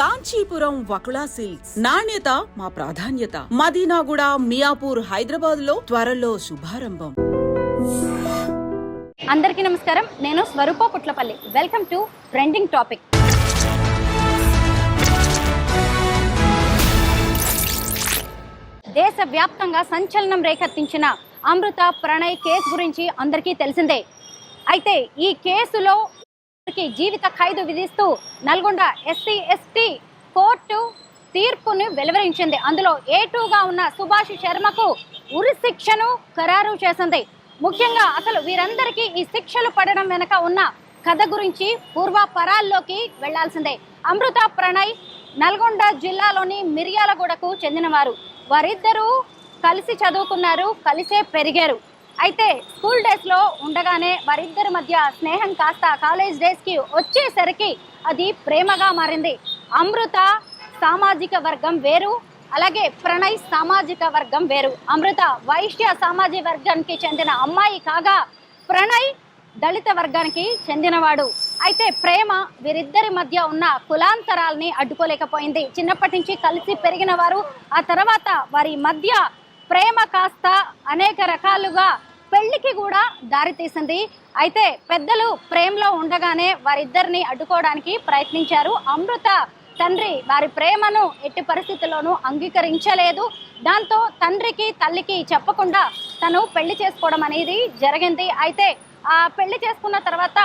Kanchipuram Vakula silks. నాణ్యత మా ప్రాధాన్యత. మదీనాగూడ మియాపూర్ హైదరాబాద్లో త్వరలో శుభారంభం. అందరికీ నమస్కారం. నేను Swaroopa Putlapalli. Welcome to trending topic దేశవ్యాప్తంగా సంచలనం రేకెత్తించిన అమృత ప్రణయ్ కేసు గురించి అందరికీ తెలిసిందే. అయితే ఈ కేసులో కి జీవిత ఖైదు విధిస్తూ నల్గొండ ఎస్సీ ఎస్టీ కోర్టు తీర్పును వెలువరించింది. అందులో ఏ టూగా ఉన్న సుభాష్ శర్మకు ఉరి శిక్షను ఖరారు చేసింది. ముఖ్యంగా అసలు వీరందరికీ ఈ శిక్షలు పడడం వెనక ఉన్న కథ గురించి పూర్వపరాల్లోకి వెళ్ళాల్సిందే. అమృత ప్రణయ్ నల్గొండ జిల్లాలోని మిర్యాలగూడకు చెందినవారు. వారిద్దరూ కలిసి చదువుకున్నారు కలిసే పెరిగారు. అయితే స్కూల్ డేస్లో ఉండగానే వారిద్దరి మధ్య స్నేహం కాస్త కాలేజ్ డేస్కి వచ్చేసరికి అది ప్రేమగా మారింది. అమృత సామాజిక వర్గం వేరు అలాగే ప్రణయ్ సామాజిక వర్గం వేరు. అమృత వైశ్య సామాజిక వర్గానికి చెందిన అమ్మాయి కాగా ప్రణయ్ దళిత వర్గానికి చెందినవాడు. అయితే ప్రేమ వీరిద్దరి మధ్య ఉన్న కులాంతరాల్ని అడ్డుకోలేకపోయింది. చిన్నప్పటి నుంచి కలిసి పెరిగిన వారు ఆ తర్వాత వారి మధ్య ప్రేమ కాస్త అనేక రకాలుగా పెళ్ళికి కూడా దారితీసింది అయితే పెద్దలు ప్రేమలో ఉండగానే వారిద్దరిని అడ్డుకోవడానికి ప్రయత్నించారు. అమృత తండ్రి వారి ప్రేమను ఎట్టి పరిస్థితుల్లోనూ అంగీకరించలేదు. దాంతో తండ్రికి తల్లికి చెప్పకుండా తను పెళ్ళి చేసుకోవడం అనేది జరిగింది. అయితే ఆ పెళ్ళి చేసుకున్న తర్వాత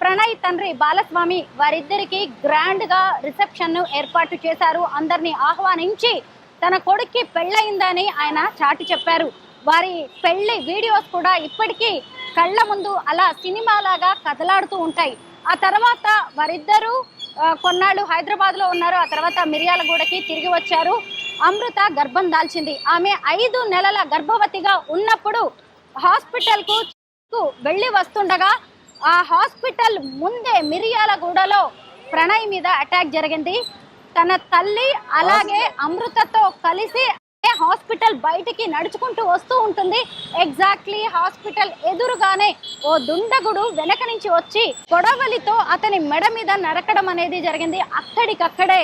ప్రణయ్ తండ్రి బాలస్వామి వారిద్దరికి గ్రాండ్గా రిసెప్షన్ను రిసెప్షన్ ఏర్పాటు చేశారు. అందరినీ ఆహ్వానించి తన కొడుక్కి పెళ్ళయిందని ఆయన చాటి చెప్పారు. వారి పెళ్ళి వీడియోస్ కూడా ఇప్పటికీ కళ్ళ ముందు అలా సినిమాలాగా కదలాడుతూ ఉంటాయి. ఆ తర్వాత వారిద్దరూ కొన్నాళ్ళు హైదరాబాద్లో ఉన్నారు. ఆ తర్వాత మిర్యాలగూడకి తిరిగి వచ్చారు. అమృత గర్భం దాల్చింది. ఆమె ఐదు నెలల గర్భవతిగా ఉన్నప్పుడు హాస్పిటల్కు వెళ్ళి వస్తుండగా ఆ హాస్పిటల్ ముందే మిరియాలగూడలో ప్రణయ్ మీద అటాక్ జరిగింది. తన తల్లి అలాగే అమృతతో కలిసి హాస్పిటల్ బయటికి నడుచుకుంటూ వస్తూ ఉంటుంది. ఎగ్జాక్ట్లీ హాస్పిటల్ ఎదురుగానే ఓ దుండగుడు వెనక నుంచి వచ్చి కొడవలితో అతని మెడ మీద నరకడం అనేది జరిగింది. అక్కడికక్కడే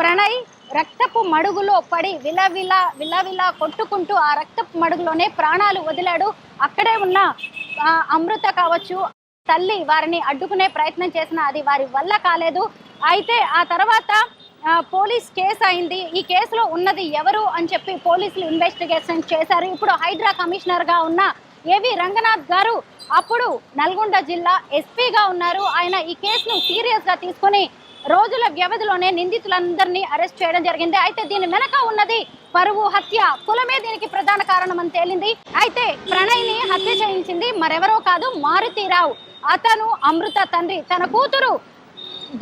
ప్రణయ్ రక్తపు మడుగులో పడి విలవిల విలవిల కొట్టుకుంటూ ఆ రక్తపు మడుగులోనే ప్రాణాలు వదిలాడు. అక్కడే ఉన్న అమృత కావచ్చు తల్లి వారిని అడ్డుకునే ప్రయత్నం చేసిన అది వారి వల్ల కాలేదు. అయితే ఆ తర్వాత పోలీస్ కేసు అయింది. ఈ కేసులో ఉన్నది ఎవరు అని చెప్పి పోలీసులు ఇన్వెస్టిగేషన్ చేశారు. ఇప్పుడు హైడ్రా కమిషనర్గా ఉన్న ఏవి రంగనాథ్ గారు అప్పుడు నల్గొండ జిల్లా ఎస్పీగా ఉన్నారు. ఆయన ఈ కేసును సీరియస్గా తీసుకొని రోజుల వ్యవధిలోనే నిందితులందరినీ అరెస్ట్ చేయడం జరిగింది. అయితే దీని వెనక ఉన్నది పరువు హత్య. కులమే దీనికి ప్రధాన కారణం అని తేలింది. అయితే ప్రణయ్ని హత్య చేయించింది మరెవరో కాదు మారుతీరావు. అతను అమృత తండ్రి. తన కూతురు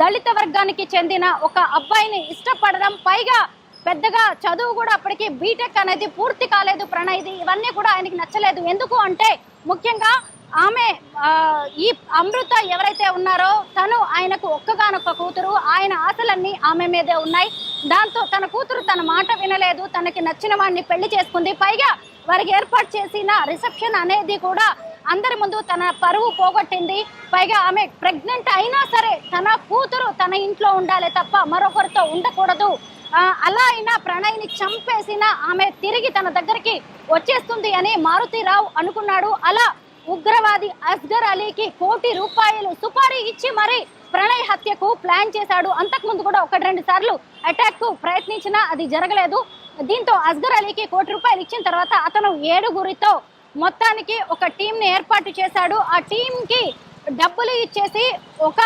దళిత వర్గానికి చెందిన ఒక అబ్బాయిని ఇష్టపడడం పైగా పెద్దగా చదువు కూడా అప్పటికి బీటెక్ అనేది పూర్తి కాలేదు ప్రణయ్ది. ఇవన్నీ కూడా ఆయనకి నచ్చలేదు. ఎందుకు అంటే ముఖ్యంగా ఆమె ఈ అమృత ఎవరైతే ఉన్నారో తను ఆయనకు ఒక్కగానొక్క కూతురు. ఆయన ఆశలన్నీ ఆమె మీదే ఉన్నాయి. దాంతో తన కూతురు తన మాట వినలేదు. తనకి నచ్చిన వాడిని పెళ్ళి చేసుకుంది. పైగా వారికి ఏర్పాటు చేసిన రిసెప్షన్ అనేది కూడా అందరి ముందు తన పరువు పోగొట్టింది. పైగా ఆమె ప్రెగ్నెంట్ అయినా సరే తన కూతురు తన ఇంట్లో ఉండాలి తప్ప మరొకరితో ఉండకూడదు. అలా అయినా ప్రణయ్ని చంపేసిన ఆమె తిరిగి తన దగ్గరికి వచ్చేస్తుంది అని మారుతిరావు అనుకున్నాడు. అలా ఉగ్రవాది అస్గర్ అలీకి కోటి రూపాయలు సుపారీ ఇచ్చి మరి ప్రణయ్ హత్యకు ప్లాన్ చేశాడు. అంతకుముందు కూడా ఒకటి రెండు సార్లు అటాక్కు ప్రయత్నించినా అది జరగలేదు. దీంతో అస్గర్ అలీకి కోటి రూపాయలు ఇచ్చిన తర్వాత అతను ఏడుగురితో మొత్తానికి ఒక టీంని ఏర్పాటు చేశాడు. ఆ టీంకి డబ్బులు ఇచ్చేసి ఒక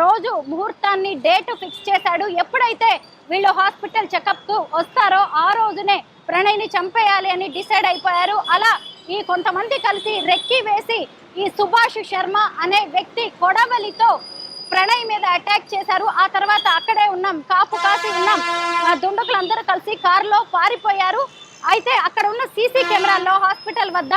రోజు ముహూర్తాన్ని డేట్ ఫిక్స్ చేశాడు. ఎప్పుడైతే వీళ్ళు హాస్పిటల్ చెకప్కు వస్తారో ఆ రోజునే ప్రణయ్ని చంపేయాలి అని డిసైడ్ అయిపోయారు. అలా ఈ కొంతమంది కలిసి రెక్కి వేసి ఈ సుభాష్ శర్మ అనే వ్యక్తి కొడవలితో ప్రణయ్ మీద అటాక్ చేశారు. ఆ తర్వాత అక్కడే ఉన్నాం కాపు కాసి ఉన్నాం. ఆ దుండకులందరూ కలిసి కారులో పారిపోయారు. అయితే అక్కడ ఉన్న సీసీ కెమెరాల్లో హాస్పిటల్ వద్ద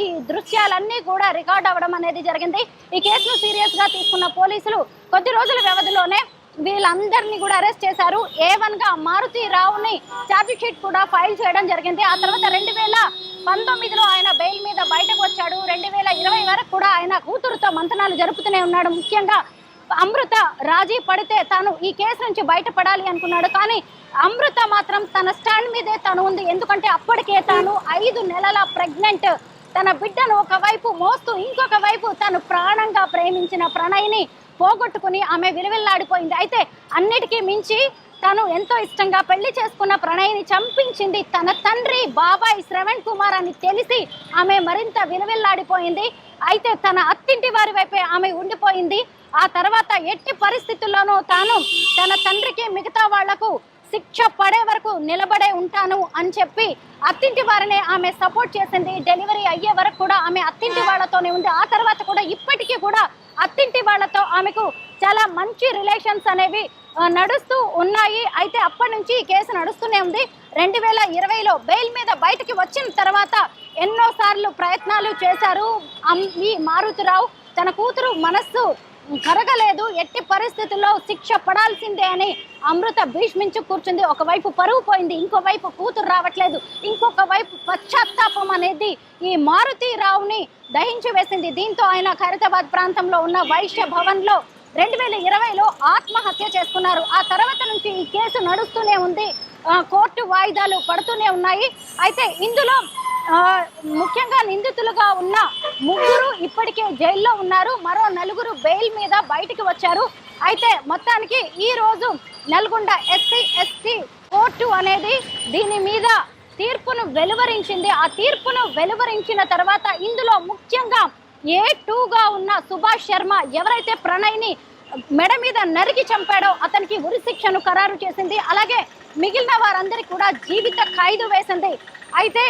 ఈ దృశ్యాలన్నీ కూడా రికార్డ్ అవ్వడం అనేది జరిగింది. ఈ కేసును సీరియస్గా తీసుకున్న పోలీసులు కొద్ది రోజుల వ్యవధిలోనే వీళ్ళందరినీ కూడా అరెస్ట్ చేశారు. ఏ వన్గా మారుతి రావుని షీట్ కూడా ఫైల్ చేయడం జరిగింది. ఆ తర్వాత రెండు వేల పంతొమ్మిదిలో ఆయన బెయిల్ మీద బయటకు వచ్చాడు. రెండు వేల ఇరవై వరకు కూడా ఆయన కూతురుతో మంతనాలు జరుపుతూనే ఉన్నాడు. ముఖ్యంగా అమృత రాజీ పడితే తాను ఈ కేసు నుంచి బయటపడాలి అనుకున్నాడు. కానీ అమృత మాత్రం తన స్టాండ్ మీదే తను ఉంది. ఎందుకంటే అప్పటికే తాను ఐదు నెలల ప్రెగ్నెంట్. తన బిడ్డను ఒకవైపు మోస్తూ ఇంకొక వైపు తను ప్రాణంగా ప్రేమించిన ప్రణయ్ని పోగొట్టుకుని ఆమె విలువెల్లాడిపోయింది. అయితే అన్నిటికీ మించి తను ఎంతో ఇష్టంగా పెళ్ళి చేసుకున్న ప్రణయ్ని చంపించింది తన తండ్రి బాబాయ్ శ్రవణ్ కుమార్ అని తెలిసి ఆమె మరింత విలువెల్లాడిపోయింది. అయితే తన అత్తింటి వారి వైపే ఆమె ఉండిపోయింది. ఆ తర్వాత ఎట్టి పరిస్థితుల్లోనూ తాను తన తండ్రికి మిగతా వాళ్ళకు శిక్ష పడే వరకు నిలబడే ఉంటాను అని చెప్పి అత్తింటి వారినే ఆమె సపోర్ట్ చేసింది డెలివరీ అయ్యే వరకు కూడా ఆమె అత్తింటి వాళ్ళతోనే ఉంది. ఆ తర్వాత కూడా ఇప్పటికీ కూడా అత్తింటి వాళ్ళతో ఆమెకు చాలా మంచి రిలేషన్స్ అనేవి నడుస్తూ ఉన్నాయి. అయితే అప్పటి నుంచి ఈ కేసు నడుస్తూనే ఉంది. రెండు వేల ఇరవైలో బెయిల్ మీద బయటికి వచ్చిన తర్వాత ఎన్నోసార్లు ప్రయత్నాలు చేశారు. ఈ మారుతిరావు తన కూతురు మనస్సు కరగలేదు. ఎట్టి పరిస్థితుల్లో శిక్ష పడాల్సిందే అని అమృత భీష్మించు కూర్చుంది. ఒకవైపు పరువు పోయింది ఇంకోవైపు కూతురు రావట్లేదు. ఇంకొక వైపు పశ్చాత్తాపం అనేది ఈ మారుతి రావుని దహించి వేసింది. దీంతో ఆయన ఖైరతాబాద్ ప్రాంతంలో ఉన్న వైశ్య భవన్లో రెండు వేల ఇరవైలో ఆత్మహత్య చేసుకున్నారు. ఆ తర్వాత నుంచి ఈ కేసు నడుస్తూనే ఉంది. కోర్టు వాయిదాలు పడుతూనే ఉన్నాయి. అయితే ఇందులో ముఖ్యంగా నిందితులుగా ఉన్న ముగ్గురు ఇప్పటికే జైల్లో ఉన్నారు. మరో నలుగురు బెయిల్ మీద బయటికి వచ్చారు. అయితే మొత్తానికి ఈ రోజు నల్గొండ ఎస్సీ ఎస్టీ కోర్టు అనేది దీని మీద తీర్పును వెలువరించింది. ఆ తీర్పును వెలువరించిన తర్వాత ఇందులో ముఖ్యంగా ఏ టూగా ఉన్న సుభాష్ శర్మ ఎవరైతే ప్రణయ్ని మెడ మీద నరికి చంపాడో అతనికి ఉరిశిక్షను ఖరారు చేసింది. అలాగే మిగిలిన వారందరికీ కూడా జీవిత ఖైదు వేసింది. అయితే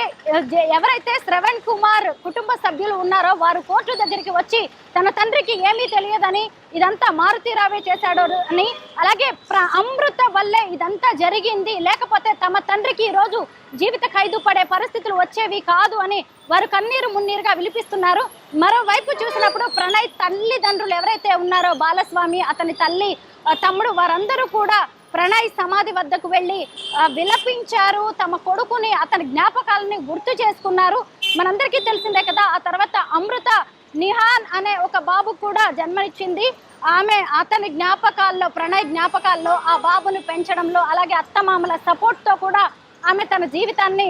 ఎవరైతే శ్రవణ్ కుమార్ కుటుంబ సభ్యులు ఉన్నారో వారు కోర్టు దగ్గరికి వచ్చి తన తండ్రికి ఏమీ తెలియదని ఇదంతా మారుతీరావే చేశాడు అని అలాగే ప్ర- అమృత వల్లే ఇదంతా జరిగింది. లేకపోతే తమ తండ్రికి ఈరోజు రోజు జీవిత ఖైదు పడే పరిస్థితులు వచ్చేవి కాదు అని వారు కన్నీరు మున్నీరుగా విలిపిస్తున్నారు. మరోవైపు చూసినప్పుడు ప్రణయ్ తల్లిదండ్రులు ఎవరైతే ఉన్నారో బాలస్వామి అతని తల్లి తమ్ముడు వారందరూ కూడా ప్రణయ్ సమాధి వద్దకు వెళ్ళి విలపించారు. తమ కొడుకుని అతని జ్ఞాపకాలని గుర్తు చేసుకున్నారు. మనందరికీ తెలిసిందే కదా ఆ తర్వాత అమృత నిహాన్ అనే ఒక బాబు కూడా జన్మనిచ్చింది. ఆమె అతని జ్ఞాపకాల్లో ప్రణయ్ జ్ఞాపకాల్లో ఆ బాబును పెంచడంలో అలాగే అత్తమామల సపోర్ట్తో కూడా ఆమె తన జీవితాన్ని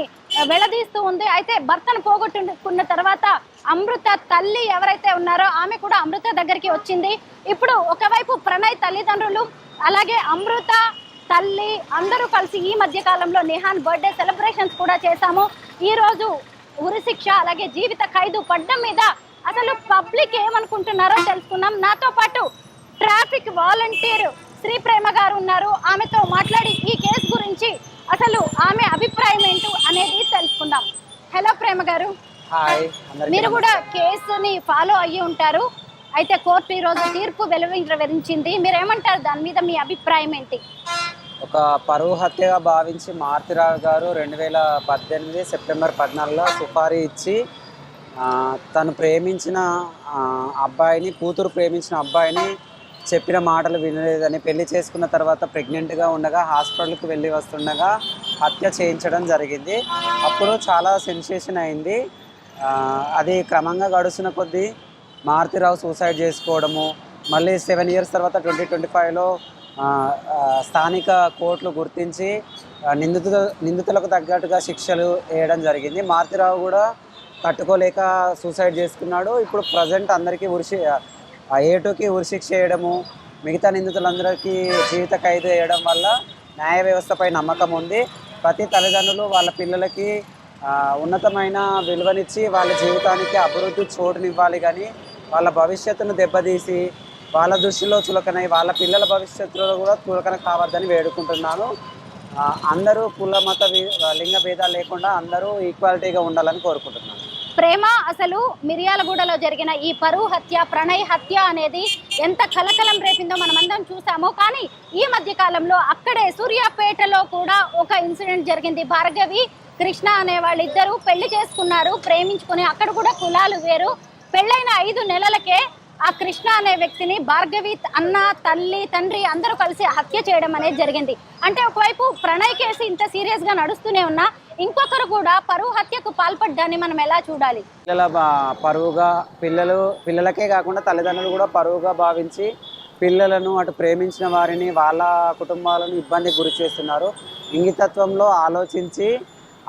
వెళ్ళదీస్తూ ఉంది. అయితే భర్తను పోగొట్టుకున్న తర్వాత అమృత తల్లి ఎవరైతే ఉన్నారో ఆమె కూడా అమృత దగ్గరికి వచ్చింది. ఇప్పుడు ఒకవైపు ప్రణయ్ తల్లిదండ్రులు అలాగే అమృత తల్లి అందరూ కలిసి ఈ మధ్య కాలంలో నిహాన్ బర్త్డే సెలబ్రేషన్స్ కూడా చేశాము. ఈ రోజు ఉరిశిక్ష అలాగే జీవిత ఖైదు పడ్డం మీద అసలు పబ్లిక్ ఏమనుకుంటున్నారో తెలుసుకున్నాం నాతో పాటు ట్రాఫిక్ వాలంటీర్ శ్రీ ప్రేమ గారు ఉన్నారు. ఆమెతో మాట్లాడి ఈ కేసు గురించి అసలు ఆమె అభిప్రాయం ఏంటో అనేది తెలుసుకుందాం. హలో ప్రేమ గారు. మీరు కూడా కేసుని ఫాలో అయ్యి ఉంటారు. అయితే కోర్టు ఈ రోజు తీర్పు వెలువరించింది. మీరు ఏమంటారు దాని మీద మీ అభిప్రాయం ఏంటి? ఒక పరువు హత్యగా భావించి మారుతిరావు గారు రెండు వేల పద్దెనిమిది సెప్టెంబర్ పద్నాలుగులో సుపారీ ఇచ్చి తను ప్రేమించిన అబ్బాయిని కూతురు ప్రేమించిన అబ్బాయిని చెప్పిన మాటలు వినలేదని పెళ్ళి చేసుకున్న తర్వాత ప్రెగ్నెంట్గా ఉండగా హాస్పిటల్కి వెళ్ళి వస్తుండగా హత్య చేయించడం జరిగింది. అప్పుడు చాలా సెన్సేషన్ అయింది. అది క్రమంగా గడుస్తున్న కొద్దీ మారుతిరావు సూసైడ్ చేసుకోవడము మళ్ళీ సెవెన్ ఇయర్స్ తర్వాత ట్వంటీ ట్వంటీ ఫైవ్లో స్థానిక కోర్టులు గుర్తించి ఆ, నిందితుల నిందితులకు తగ్గట్టుగా శిక్షలు వేయడం జరిగింది. మారుతిరావు కూడా తట్టుకోలేక సూసైడ్ చేసుకున్నాడు. ఇప్పుడు ప్రజెంట్ అందరికీ ఉరిశి ఆ ఏటుకి ఉరిశిక్ష చేయడము మిగతా నిందితులందరికీ జీవిత ఖైదు వేయడం వల్ల న్యాయ వ్యవస్థపై నమ్మకం ఉంది. ప్రతి తల్లిదండ్రులు వాళ్ళ పిల్లలకి ఉన్నతమైన విలువనిచ్చి వాళ్ళ జీవితానికి అభివృద్ధి చోటునివ్వాలి కానీ వాళ్ళ భవిష్యత్తును దెబ్బతీసి వాళ్ళ దృష్టిలో చులకనై వాళ్ళ పిల్లల భవిష్యత్తులో కూడా చులకన కావద్దని వేడుకుంటున్నాను. అందరూ కుల మత లింగ భేదాలు లేకుండా అందరూ ఈక్వాలిటీగా ఉండాలని కోరుకుంటున్నాను. ప్రేమ అసలు మిర్యాలగూడలో జరిగిన ఈ పరువు హత్య ప్రణయ్ హత్య అనేది ఎంత కలకలం రేపిందో మనమందరం చూసాము. కానీ ఈ మధ్య కాలంలో అక్కడే సూర్యాపేటలో కూడా ఒక ఇన్సిడెంట్ జరిగింది. భార్గవి కృష్ణ అనే వాళ్ళిద్దరూ పెళ్ళి చేసుకున్నారు. ప్రేమించుకుని అక్కడ కూడా కులాలు వేరు. పెళ్ళైన ఐదు నెలలకే ఆ కృష్ణ అనే వ్యక్తిని భార్గవి అన్న తల్లి తండ్రి అందరూ కలిసి హత్య చేయడం అనేది జరిగింది. అంటే ఒకవైపు ప్రణయ్ కేసు ఇంత సీరియస్గా నడుస్తూనే ఉన్నా ఇంకొకరు కూడా పరువు హత్యకు పాల్పడ్డాన్ని మనం ఎలా చూడాలి? పిల్లల పరువుగా పిల్లలు పిల్లలకే కాకుండా తల్లిదండ్రులు కూడా పరువుగా భావించి పిల్లలను అటు ప్రేమించిన వారిని వాళ్ళ కుటుంబాలను ఇబ్బంది గురి చేస్తున్నారు. ఇంగితత్వంలో ఆలోచించి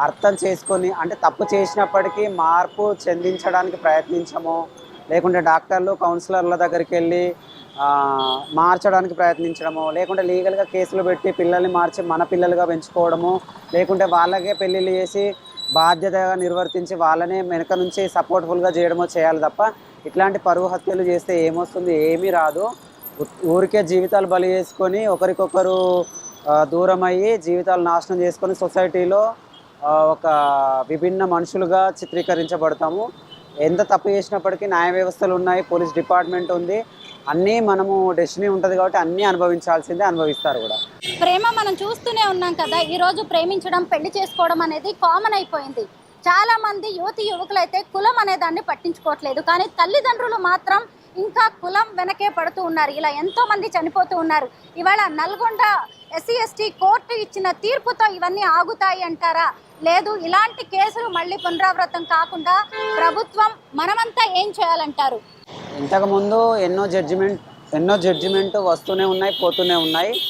అర్థం చేసుకొని అంటే తప్పు చేసినప్పటికీ మార్పు చెందించడానికి ప్రయత్నించము. లేకుంటే డాక్టర్లు కౌన్సిలర్ల దగ్గరికి వెళ్ళి మార్చడానికి ప్రయత్నించడము లేకుంటే లీగల్గా కేసులు పెట్టి పిల్లల్ని మార్చి మన పిల్లలుగా పెంచుకోవడము లేకుంటే వాళ్ళకే పెళ్ళిళ్ళు చేసి బాధ్యతగా నిర్వర్తించి వాళ్ళనే వెనక నుంచి సపోర్ట్ఫుల్గా చేయడమో చేయాలి తప్ప ఇట్లాంటి పరువు హత్యలు చేస్తే ఏమొస్తుంది ఏమీ రాదు. ఊరికే జీవితాలు బలి చేసుకొని ఒకరికొకరు దూరం అయ్యి జీవితాలు నాశనం చేసుకొని సొసైటీలో ఒక విభిన్న మనుషులుగా చిత్రీకరించబడతాము. ఎంత తప్పు చేసినప్పటికీ న్యాయ వ్యవస్థలు ఉన్నాయి పోలీస్ డిపార్ట్మెంట్ ఉంది. అన్నీ మనము డెస్టినీ ఉంటుంది కాబట్టి అన్నీ అనుభవించాల్సిందే అనుభవిస్తారు కూడా. ప్రేమ మనం చూస్తూనే ఉన్నాం కదా ఈరోజు ప్రేమించడం పెళ్ళి చేసుకోవడం అనేది కామన్ అయిపోయింది. చాలా మంది యువతి యువకులు అయితే కులం అనే దాన్ని పట్టించుకోవట్లేదు. కానీ తల్లిదండ్రులు మాత్రం ఇంకా కులం వెనకే పడుతూ ఉన్నారు. ఇలా ఎంతో మంది చనిపోతూ ఉన్నారు. ఇవాళ నల్గొండ ఎస్సీ ఎస్టీ కోర్టు ఇచ్చిన తీర్పుతో ఇవన్నీ ఆగుతాయి అంటారా? లేదు ఇలాంటి కేసులు మళ్ళీ పునరావృతం కాకుండా ప్రభుత్వం మనమంతా ఏం చేయాలంటారు? ఇంతకుముందు ఎన్నో జడ్జిమెంట్ ఎన్నో జడ్జిమెంట్ వస్తూనే ఉన్నాయి పోతూనే ఉన్నాయి.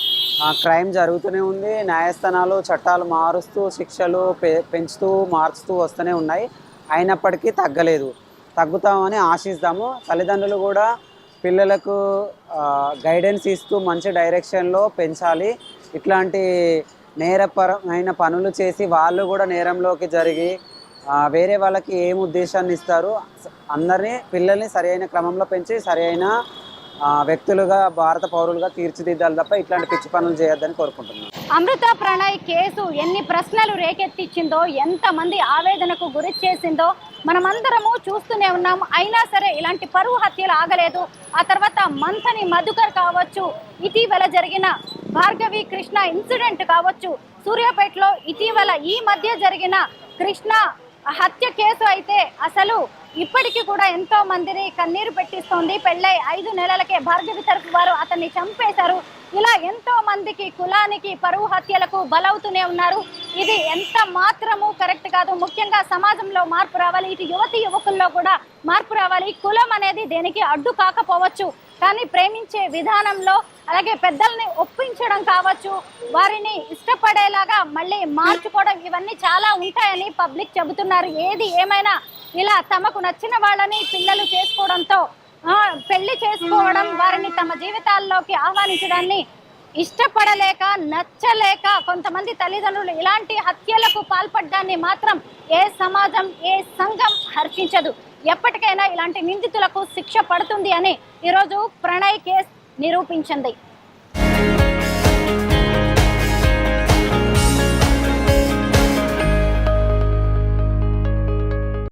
ఆ, క్రైమ్ జరుగుతూనే ఉంది. న్యాయస్థానాలు చట్టాలు మారుస్తూ శిక్షలు పె- పెంచుతూ మార్చుతూ వస్తూనే ఉన్నాయి. అయినప్పటికీ తగ్గలేదు. తగ్గుతామని ఆశిస్తాము. తల్లిదండ్రులు కూడా పిల్లలకు గైడెన్స్ ఇస్తూ మంచి డైరెక్షన్లో పెంచాలి. ఇట్లాంటి నేరపరమైన పనులు చేసి వాళ్ళు కూడా నేరంలోకి జరిగి వేరే వాళ్ళకి ఏం ఉద్దేశాన్ని ఇస్తారు? అందరినీ పిల్లల్ని సరైన క్రమంలో పెంచి సరైన వ్యక్తులుగా భారత పౌరులుగా తీర్చిదిద్దాలి తప్ప ఇట్లాంటి పిచ్చి పనులు చేయొద్దని కోరుకుంటున్నాను. అమృత ప్రణయ్ కేసు ఎన్ని ప్రశ్నలు రేకెత్తిచ్చిందో ఎంతమంది ఆవేదనకు గురి చేసిందో మనమందరము చూస్తూనే ఉన్నాం. అయినా సరే ఇలాంటి పరువు హత్యలు ఆగలేదు. ఆ తర్వాత మంథని మధుకర్ కావచ్చు ఇటీవల జరిగిన భార్గవి కృష్ణ ఇన్సిడెంట్ కావచ్చు సూర్యాపేటలో ఇటీవల ఈ మధ్య జరిగిన కృష్ణ హత్య కేసు అయితే అసలు ఇప్పటికీ కూడా ఎంతో మందిని కన్నీరు పెట్టిస్తోంది. పెళ్ళై ఐదు నెలలకే భార్గవి తరపు వారు అతన్ని చంపేశారు. ఇలా ఎంతో మందికి కులానికి పరువు హత్యలకు బలవుతూనే ఉన్నారు. ఇది ఎంత మాత్రము కరెక్ట్ కాదు. ముఖ్యంగా సమాజంలో మార్పు రావాలి. ఇటు యువతి యువకుల్లో కూడా మార్పు రావాలి. కులం అనేది దేనికి అడ్డు కాకపోవచ్చు. కానీ ప్రేమించే విధానంలో అలాగే పెద్దల్ని ఒప్పించడం కావచ్చు వారిని ఇష్టపడేలాగా మళ్ళీ మార్చుకోవడం ఇవన్నీ చాలా ఉంటాయని పబ్లిక్ చెబుతున్నారు. ఏది ఏమైనా ఇలా తమకు నచ్చిన వాళ్ళని పిల్లలు చేసుకోవడంతో పెళ్ళి చేసుకోవడం వారిని తమ జీవితాల్లోకి ఆహ్వానించడాన్ని ఇష్టపడలేక నచ్చలేక కొంతమంది తల్లిదండ్రులు ఇలాంటి హత్యలకు పాల్పడ్డాన్ని మాత్రం ఏ సమాజం ఏ సంఘం హర్షించదు. ఎప్పటికైనా ఇలాంటి నిందితులకు శిక్ష పడుతుంది అని ఈరోజు ప్రణయ్ కేస్ నిరూపించింది.